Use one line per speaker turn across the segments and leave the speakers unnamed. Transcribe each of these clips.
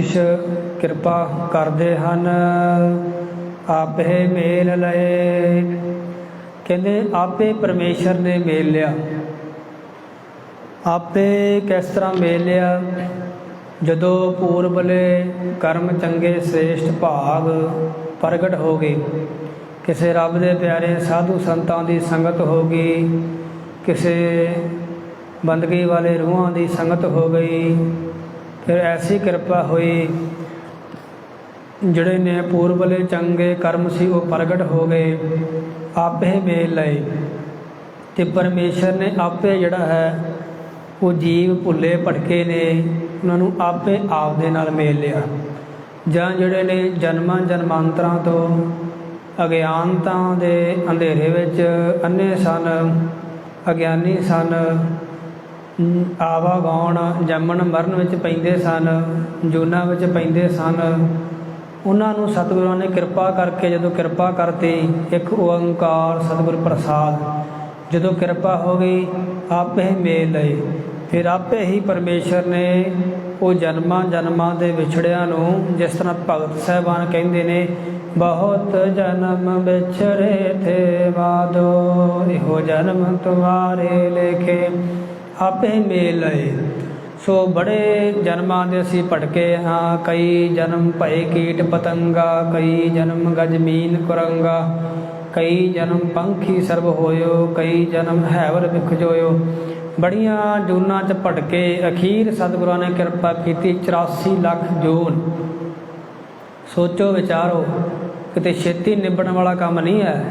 ਇਸ ਕਿਰਪਾ ਕਰਦੇ ਹਨ, ਆਪੇ ਮੇਲ ਲਏ। ਕਹਿੰਦੇ, ਆਪੇ ਪਰਮੇਸ਼ਰ ਨੇ ਮੇਲ ਲਿਆ। ਆਪੇ ਕਿਸ ਤਰ੍ਹਾਂ ਮੇਲ ਲਿਆ? ਜਦੋਂ ਪੂਰਬਲੇ ਕਰਮ ਚੰਗੇ ਸ੍ਰੇਸ਼ਟ ਭਾਗ ਪ੍ਰਗਟ ਹੋ ਗਏ, ਕਿਸੇ ਰੱਬ ਦੇ ਪਿਆਰੇ ਸਾਧੂ ਸੰਤਾਂ ਦੀ ਸੰਗਤ ਹੋ ਗਈ, ਕਿਸੇ ਬੰਦਗੀ ਵਾਲੇ ਰੂਹਾਂ ਦੀ ਸੰਗਤ ਹੋ ਗਈ ਫਿਰ ਐਸੀ ਕਿਰਪਾ ਹੋਈ, ਜਿਹੜੇ ਨੇ ਪੂਰਬਲੇ ਚੰਗੇ ਕਰਮ ਸੀ, ਉਹ ਪ੍ਰਗਟ ਹੋ ਗਏ, ਆਪੇ ਮੇਲ ਲਏ। ਤੇ ਪਰਮੇਸ਼ਰ ਨੇ ਆਪੇ ਜਿਹੜਾ ਹੈ, ਉਹ ਜੀਵ ਭੁੱਲੇ ਭਟਕੇ ਨੇ, ਉਹਨਾਂ ਨੂੰ ਆਪੇ ਆਪ ਦੇ ਨਾਲ ਮੇਲ ਲਿਆ। ਜਾਂ ਜਿਹੜੇ ਨੇ ਜਨਮਾਂ ਜਨਮਾਂਤਰਾਂ ਤੋਂ ਅਗਿਆਨਤਾ ਦੇ ਅੰਧੇਰੇ ਵਿੱਚ ਅੰਨੇ ਸਨ, ਅਗਿਆਨੀ ਸਨ ਅਮ, ਆਵਾਗਾਉਣ ਜੰਮਣ ਮਰਨ ਵਿੱਚ ਪੈਂਦੇ ਸਨ ਜੂਨਾਂ ਵਿੱਚ ਪੈਂਦੇ ਸਨ। ਉਹਨਾਂ ਨੂੰ ਸਤਿਗੁਰਾਂ ਨੇ ਕਿਰਪਾ ਕਰਕੇ ਜਦੋਂ ਕਿਰਪਾ ਕਰਤੀ ਇੱਕ ਓੰਕਾਰ ਸਤਿਗੁਰ ਪ੍ਰਸਾਦ। ਜਦੋਂ ਕਿਰਪਾ ਹੋ ਗਈ ਆਪੇ ਹੀ ਮੇਲ ਲਏ। ਫਿਰ ਆਪੇ ਹੀ ਪਰਮੇਸ਼ਰ ਨੇ ਉਹ ਜਨਮਾਂ ਜਨਮਾਂ ਦੇ ਵਿਛੜਿਆਂ ਨੂੰ ਜਿਸ ਤਰ੍ਹਾਂ ਭਗਤ ਸਾਹਿਬਾਨ ਕਹਿੰਦੇ ਨੇ ਬਹੁਤ ਜਨਮ ਵਿਛੜੇ ਥੇ ਵਾਦੋ ਇਹੋ ਜਨਮ ਤੁਮਾਰੇ ਲੇਖੇ। ਆਪੇ ਮੇਲ ਲਏ ਸੋ ਬੜੇ ਜਨਮਾਂ ਦੇ ਅਸੀਂ ਭਟਕੇ ਹਾਂ। ਕਈ ਜਨਮ ਭਏ ਕੀਟ ਪਤੰਗਾ, ਕਈ ਜਨਮ ਗਜਮੀਨ ਕੁਰੰਗਾ, ਕਈ ਜਨਮ ਪੰਖੀ ਸਰਬ ਹੋਇਓ, ਕਈ ਜਨਮ ਹੈਵਰ ਵਿਖ ਜੋਇਓ। ਬੜੀਆਂ ਜੂਨਾਂ ਚ ਭਟਕੇ ਅਖੀਰ ਸਤਿਗੁਰਾਂ ਨੇ ਕਿਰਪਾ ਕੀਤੀ 84 ਲੱਖ ਜੂਨ। ਸੋਚੋ ਵਿਚਾਰੋ, ਕਿਤੇ ਛੇਤੀ ਨਿਭਣ ਵਾਲਾ ਕੰਮ ਨਹੀਂ ਹੈ।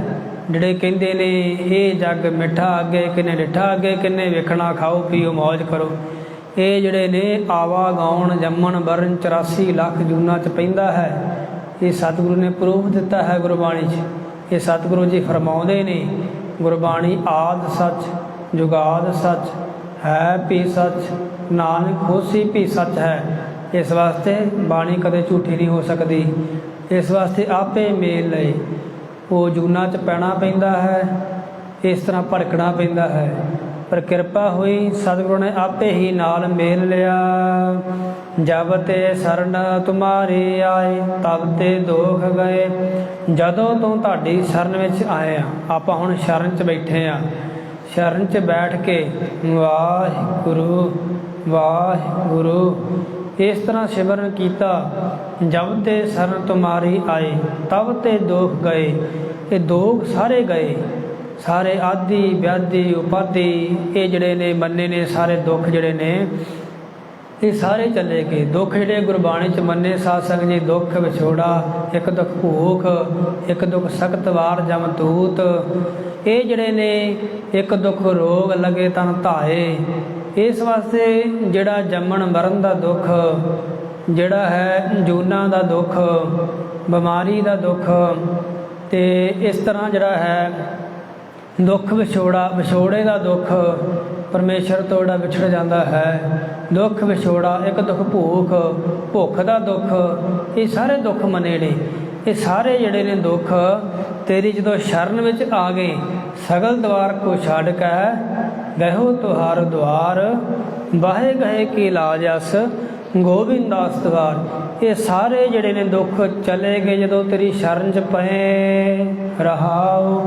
ਜਿਹੜੇ ਕਹਿੰਦੇ ਨੇ, ਇਹ ਜੱਗ ਮਿੱਠਾ ਅੱਗੇ, ਕਿਨੇ ਡਿੱਠਾ ਅੱਗੇ, ਕਿਨੇ ਵੇਖਣਾ ਖਾਓ, ਪੀਓ ਮौज ਕਰੋ। ਇਹ ਜਿਹੜੇ ਨੇ ਆਵਾ ਗਾਉਣ ਜੰਮਣ ਵਰਨ 84 ਲੱਖ ਜੂਨਾਂ ਚ ਪੈਂਦਾ ਹੈ। ਇਹ ਸਤਿਗੁਰੂ ਨੇ ਪ੍ਰੂਫ ਦਿੱਤਾ ਹੈ ਗੁਰਬਾਣੀ 'ਚ। ਇਹ ਸਤਿਗੁਰੂ ਜੀ ਫਰਮਾਉਂਦੇ ਨੇ, ਗੁਰਬਾਣੀ ਆਦ ਸੱਚ, ਜੁਗਾਦ ਸੱਚ, ਹੈ ਵੀ ਸੱਚ, ਨਾਨਕ ਹੋਸੀ ਵੀ ਸੱਚ ਹੈ। ਇਸ ਵਾਸਤੇ ਬਾਣੀ ਕਦੇ ਝੂਠੀ ਨਹੀਂ ਹੋ ਸਕਦੀ। ਇਸ ਵਾਸਤੇ ਆਪੇ ਮੇਲ ਲਏ। ਉਹ ਜੂਨਾ ਚ ਪੈਣਾ ਪੈਂਦਾ ਹੈ, ਇਸ ਤਰ੍ਹਾਂ ਭੜਕਣਾ ਪੈਂਦਾ ਹੈ। ਪਰ ਕਿਰਪਾ ਹੋਈ ਸਤਿਗੁਰੂ ਨੇ ਆਪੇ ਹੀ ਨਾਲ ਮੇਲ ਲਿਆ। ਜਬ ਤੇ ਸਰਨ ਤੁਮਾਰੀ ਆਏ, ਤਬ ਤੇ ਦੋਖ ਗਏ। ਜਦੋਂ ਤੋਂ ਤੁਹਾਡੀ ਸ਼ਰਨ ਵਿੱਚ ਆਏ ਆ, ਆਪਾਂ ਹੁਣ ਸ਼ਰਨ 'ਚ ਬੈਠੇ ਆ। ਸ਼ਰਨ 'ਚ ਬੈਠ ਕੇ ਵਾਹਿਗੁਰੂ ਵਾਹਿਗੁਰੂ। ਇਸ ਤਰ੍ਹਾਂ ਸਿਮਰਨ ਕੀਤਾ, ਜਬ ਤੇ ਸਰਨ ਤੁਮਾਰੀ ਆਏ, ਤਬ ਤੇ ਦੋਖ ਗਏ, ਇਹ ਦੋਖ ਸਾਰੇ ਗਏ। ਸਾਰੇ ਆਦੀ, ਵਿਆਦੀ, ਉਪਾਦੀ, ਇਹ ਜਿਹੜੇ ਨੇ ਮੰਨੇ ਨੇ, ਸਾਰੇ ਦੁੱਖ ਜਿਹੜੇ ਨੇ, ਇਹ ਸਾਰੇ ਚੱਲੇ ਗਏ। ਦੁੱਖ ਜਿਹੜੇ ਗੁਰਬਾਣੀ ਚ ਮੰਨੇ, ਸਾਧ ਸੰਗਤ ਜੀ ਦੁੱਖ ਵਿਛੋੜਾ, ਇੱਕ ਦੁੱਖ ਭੂਖ, ਇੱਕ ਦੁੱਖ ਸਖਤ ਵਾਰ ਜਮ ਤੂਤ ਇਹ ਜਿਹੜੇ ਨੇ, ਇੱਕ ਦੁੱਖ ਰੋਗ ਲਗੇ ਤਨ ਧਾਏ ਇਸ ਵਾਸਤੇ ਜਿਹੜਾ ਜੰਮਣ ਮਰਨ ਦਾ ਦੁੱਖ, ਜਿਹੜਾ ਹੈ ਜੂਨਾ ਦਾ ਦੁੱਖ, ਬਿਮਾਰੀ ਦਾ ਦੁੱਖ ਤੇ ਇਸ ਤਰ੍ਹਾਂ ਜਿਹੜਾ ਹੈ ਦੁੱਖ ਵਿਛੋੜਾ, ਵਿਛੋੜੇ ਦਾ ਦੁੱਖ ਪਰਮੇਸ਼ਰ ਤੋਂ ਜਿਹੜਾ ਵਿਛੜ ਜਾਂਦਾ ਹੈ। ਦੁੱਖ ਵਿਛੋੜਾ, ਇੱਕ ਦੁੱਖ ਭੂਖ ਭੁੱਖ ਦਾ ਦੁੱਖ, ਇਹ ਸਾਰੇ ਦੁੱਖ ਮਨੇ ਨੇ। ਇਹ ਸਾਰੇ ਜਿਹੜੇ ਨੇ ਦੁੱਖ, ਤੇਰੀ ਜਦੋਂ ਸ਼ਰਨ ਵਿੱਚ ਆ ਗਏ, ਸਗਲ ਦਵਾਰ ਕੋ ਛੱਡ ਕੇ ਗਹਿਓ ਤੁਹਾਰ ਦੁਆਰ ਬਾਹੇ ਗਏ ਕੀ ਲਾਜ ਗੋਬਿੰਦਾਸ ਦਵਾਰ। ਇਹ ਸਾਰੇ ਜਿਹੜੇ ਨੇ ਦੁੱਖ ਚਲੇ ਗਏ ਜਦੋਂ ਤੇਰੀ ਸ਼ਰਨ ਚ ਪਏ। ਰਹਾਉ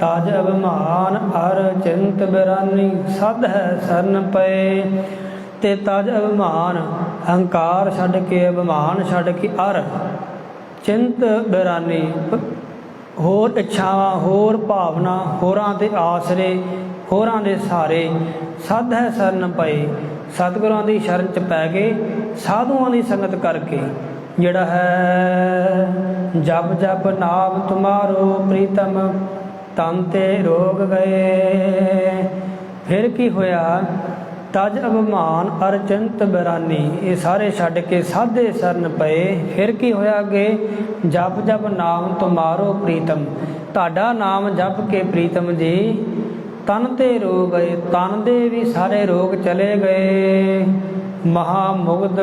ਤਾਜ ਅਭਿਮਾਨ ਅਰ ਚਿੰਤ ਬਿਰਾਨੀ ਸਦ ਹੈ ਸਰਨ ਪਏ। ਤੇ ਤਜ ਅਭਿਮਾਨ, ਹੰਕਾਰ ਛੱਡ ਕੇ, ਅਭਿਮਾਨ ਛੱਡ ਕੇ ਅਰ, ਚਿੰਤ ਬਿਰਾਨੀ, ਹੋਰ ਇੱਛਾਵਾਂ, ਹੋਰ ਭਾਵਨਾ, ਹੋਰਾਂ ਤੇ ਆਸਰੇ ਹੋਰਾਂ ਦੇ ਸਾਰੇ ਸਦ ਹੈ ਸਰਨ ਪਏ ਸਤਿਗੁਰਾਂ ਦੀ ਸ਼ਰਨ ਚ ਪੈ ਗਏ ਸਾਧੂਆਂ ਦੀ ਸੰਗਤ ਕਰਕੇ ਜਿਹੜਾ ਹੈ, ਜਪ ਜਪ ਨਾਮ ਤੁਮਾਰੋ ਪ੍ਰੀਤਮ, ਤਨ ਤੇ ਰੋਗ ਗਏ। ਫਿਰ ਕੀ ਹੋਇਆ? ਤਜ ਅਭਮਾਨ ਅਰਜੰਤ ਬਰਾਨੀ, ਇਹ ਸਾਰੇ ਛੱਡ ਕੇ ਸਾਧੇ ਸਰਨ ਪਏ ਫਿਰ ਕੀ ਹੋਇਆ ਅੱਗੇ? ਜਪ ਜਪ ਨਾਮ ਤੁਮਾਰੋ ਪ੍ਰੀਤਮ। ਤੁਹਾਡਾ ਨਾਮ ਜਪ ਕੇ ਪ੍ਰੀਤਮ ਜੀ ਤਨ ਤੇ ਰੋਗ ਗਏ ਤਨ ਦੇ ਵੀ ਸਾਰੇ ਰੋਗ ਚਲੇ ਗਏ। ਮਹਾ ਮੁਗਧ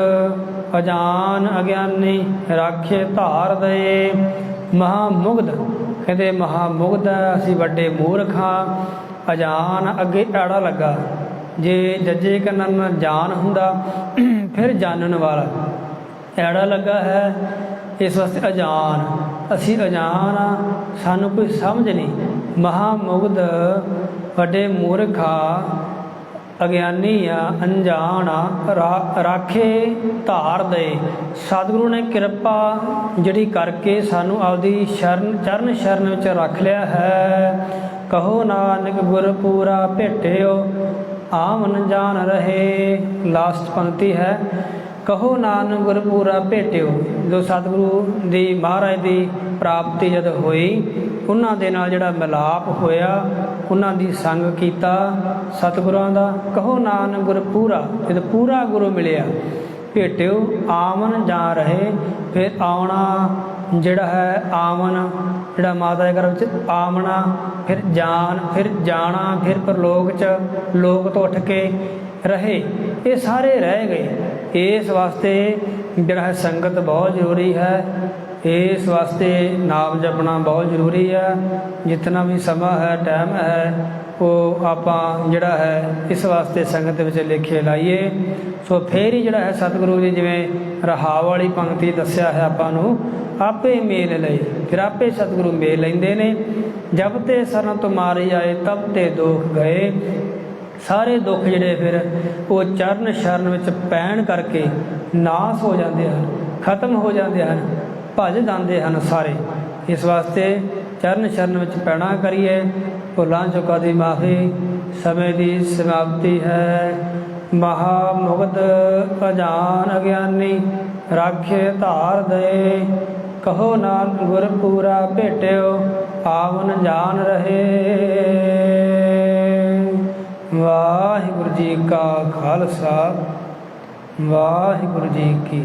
ਅਜਾਨ ਅਗਿਆਨੀ ਰਾਖੇ ਧਾਰ ਦੇ ਮਹਾ ਮੁਗਧ, ਕਹਿੰਦੇ ਮਹਾ ਮੁਗਧ ਅਸੀਂ ਵੱਡੇ ਮੂਰਖ ਹਾਂ। ਅਜਾਨ ਅੱਗੇ ਆੜਾ ਲੱਗਾ। ਜੇ ਜੱਜੇ ਕੰਨਾਂ ਜਾਨ ਹੁੰਦਾ, ਫਿਰ ਜਾਣਨ ਵਾਲਾ। ਐੜਾ ਲੱਗਾ ਹੈ, ਇਸ ਵਾਸਤੇ ਅਜਾਨ। ਅਸੀਂ ਅਜਾਨ ਆ ਸਾਨੂੰ ਕੋਈ ਸਮਝ ਨਹੀਂ। ਮਹਾ ਮੁਗਧ ਵੱਡੇ ਮੂਰਖਾ, ਅਗਿਆਨੀ ਆ, ਅਣਜਾਣ ਆ ਰਾਖੇ ਧਾਰ ਦੇ। ਸਤਿਗੁਰੂ ਨੇ ਕਿਰਪਾ ਜਿਹੜੀ ਕਰਕੇ ਸਾਨੂੰ ਆਪਦੀ ਸ਼ਰਨ, ਚਰਨ ਸ਼ਰਨ ਵਿੱਚ ਰੱਖ ਲਿਆ ਹੈ। ਕਹੋ ਨਾਨਕ ਗੁਰ ਪੂਰਾ ਭੇਟਿਓ ਆਮਨ ਜਾਣ ਰਹੇ, ਲਾਸਟ ਪੰਕਤੀ ਹੈ। ਕਹੋ ਨਾਨਕ ਗੁਰ ਪੂਰਾ ਭੇਟਿਓ, ਜੋ ਸਤਿਗੁਰੂ ਦੀ ਮਹਾਰਾਜ ਦੀ ਪ੍ਰਾਪਤੀ ਜਦ ਹੋਈ ਉਹਨਾਂ ਦੇ ਨਾਲ ਜਿਹੜਾ ਮਿਲਾਪ ਹੋਇਆ, ਉਹਨਾਂ ਦੀ ਸੰਗ ਕੀਤਾ ਸਤਿਗੁਰਾਂ ਦਾ। ਕਹੋ ਨਾਨਕ ਗੁਰ ਪੂਰਾ, ਜਦ ਪੂਰਾ ਗੁਰੂ ਮਿਲਿਆ, ਭੇਟਿਓ ਆਮਨ ਜਾ ਰਹੇ, ਫਿਰ ਆਉਣਾ ਜਿਹੜਾ ਹੈ ਆਮਨ ਜਿਹੜਾ ਮਾਤਾ ਦੇ ਗਰਭ ਵਿੱਚ ਆਮਣਾ ਫਿਰ ਜਾਨ, ਫਿਰ ਜਾਣਾ, ਫਿਰ ਪਰਲੋਕ ਚ ਲੋਕ ਤੋਂ ਉੱਠ ਕੇ ਰਹੇ। ਇਹ ਸਾਰੇ ਰਹਿ ਗਏ। ਇਸ ਵਾਸਤੇ ਜਿਹੜਾ ਹੈ ਸੰਗਤ ਬਹੁਤ ਜ਼ਰੂਰੀ ਹੈ। ਇਸ ਵਾਸਤੇ ਨਾਮ ਜਪਣਾ ਬਹੁਤ ਜ਼ਰੂਰੀ ਹੈ। ਜਿੰਨਾ ਵੀ ਸਮਾਂ ਹੈ ਟਾਈਮ ਹੈ, ਉਹ ਆਪਾਂ ਜਿਹੜਾ ਹੈ, ਇਸ ਵਾਸਤੇ ਸੰਗਤ ਵਿੱਚ ਲੇਖੇ ਲਾਈਏ। ਸੋ ਫੇਰ ਹੀ ਜਿਹੜਾ ਹੈ ਸਤਿਗੁਰੂ ਜੀ ਜਿਵੇਂ ਰਹਾਵ ਵਾਲੀ ਪੰਕਤੀ ਦੱਸਿਆ ਹੈ ਆਪਾਂ ਨੂੰ, ਆਪੇ ਮੇਲ ਲਈ ਫਿਰ ਆਪੇ ਸਤਿਗੁਰੂ ਮੇਲ ਲੈਂਦੇ ਨੇ। ਜਬ ਤੇ ਸਰਨ ਤੁਮਾਰੀ ਆਏ, ਤਬ ਤੇ ਦੁੱਖ ਗਏ। ਸਾਰੇ ਦੁੱਖ ਜਿਹੜੇ ਫਿਰ ਉਹ ਚਰਨ ਸ਼ਰਨ ਵਿੱਚ ਪੈਣ ਕਰਕੇ ਨਾਸ ਹੋ ਜਾਂਦੇ ਹਨ, ਖਤਮ ਹੋ ਜਾਂਦੇ ਹਨ, ਭੱਜ ਜਾਂਦੇ ਹਨ ਸਾਰੇ। ਇਸ ਵਾਸਤੇ ਚਰਨ ਸ਼ਰਨ ਵਿੱਚ ਪੈਣਾ ਕਰੀਏ। ਭੁੱਲਾਂ ਚੁੱਕਾਂ ਦੀ ਮਾਫੀ ਸਮੇਂ ਦੀ ਸਮਾਪਤੀ ਹੈ। ਮਹਾ ਮੁਗਧ ਅਜਾਨ ਅਗਿਆਨੀ ਰਾਖੇ ਧਾਰ ਦੇ ਕਹੋ ਨਾਨਕ ਗੁਰ ਪੂਰਾ ਭੇਟਿਓ, ਆਵਨ ਜਾਣ ਰਹੇ। ਵਾਹਿਗੁਰੂ ਜੀ ਕਾ ਖਾਲਸਾ। ਵਾਹਿਗੁਰੂ ਜੀ ਕੀ